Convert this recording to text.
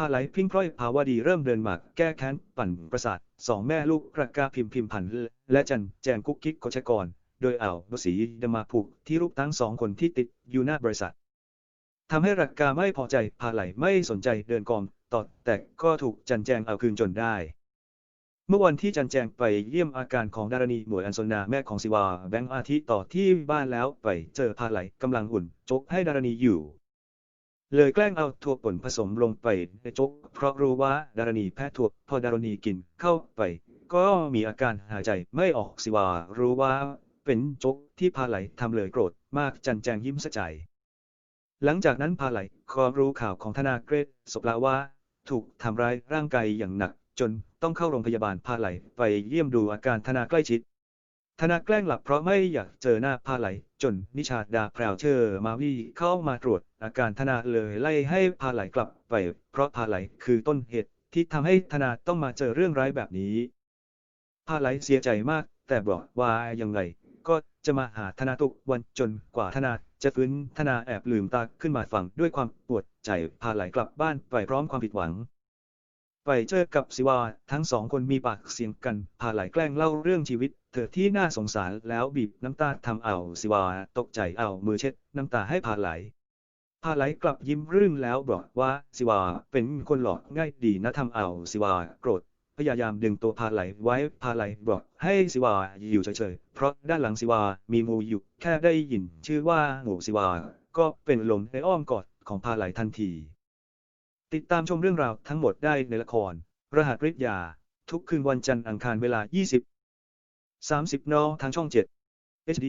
พาไหลพิงพร้อยภาวดีเริ่มเดินหมาแก้แค้นปั่นประสาทสองแม่ลูกรักกาพิมพิมพันและจันแจงกุ๊กกิ๊กกชกร โดยเอาวสีดมาผูกที่รูปทั้งสองคนที่ติดอยู่หน้าบริษัททำให้รักกาไม่พอใจพาไหลไม่สนใจเดินกองต่อแต่ก็ถูกจันแจงเอาคืนจนได้ เมื่อวันที่จันแจงไปเยี่ยมอาการของดารณีหมวยอันสนาแม่ของศิวาแบงค์อาทิต่อที่บ้านแล้วไปเจอพาไหลกำลังอุ่นจกให้ดารณีอยู่ เลยแกล้งเอาถั่วป่นผสมลงไปในโจกเพราะรู้ว่าดารณีแพ้ถั่วพอดารณีกินเข้าไป ก็มีอาการหายใจไม่ออกศิว่ารู้ว่า เป็นโจกที่พาไหลทำเลยโกรธมากจันแจงยิ้มสะใจ หลังจากนั้นพาไหลขอรู้ข่าวของธนาเกรดศพลาว่า ถูกทำร้ายร่างกายอย่างหนัก จนต้องเข้าโรงพยาบาลพาไหลไปเยี่ยมดูอาการธนาใกล้ชิด ธนาแกล้งหลับเพราะไม่อยากเจอหน้าพาไหล จนนิชาดาแพรวเชอร์มาวีเข้ามาตรวจอาการธนาเลยไล่ให้พาไหลกลับไป เพราะพาไหลคือต้นเหตุที่ทำให้ธนาต้องมาเจอเรื่องร้ายแบบนี้ พาไหลเสียใจมาก แต่บอกว่ายังไง ก็จะมาหาธนาทุกวันจนกว่าธนาจะฟื้นธนาแอบลืมตาขึ้นมาฟังด้วยความปวดใจพาไหลกลับบ้านไปพร้อมความผิดหวัง ไปเจอกับศิวา ทั้งสองคนมีปากเสียงกัน พาไหลแกล้งเล่าเรื่องชีวิต เธอที่น่าสงสารแล้วบีบน้ำตาทำเอาศิวา ตกใจเอามือเช็ดน้ำตาให้พาไหล พาไหลกลับยิ้มรื่นแล้วบอกว่าศิวาเป็นคนหลอกง่ายดีนะทำเอาศิวาโกรธพยายามดึงตัวพาไหลไว้พาไหลบอกให้ศิวาอยู่เฉยๆ เพราะด้านหลังศิวามีงูอยู่ แค่ได้ยินชื่อว่างูศิวา ก็เป็นลมในอ้อมกอดของพาไหลทันที ติดตามชมเรื่องราวทั้งหมดได้ในละคร รหัสฤทธิ์ยา ทุกคืนวันจันทร์อังคารเวลา 20 30 น ทางช่อง 7 HD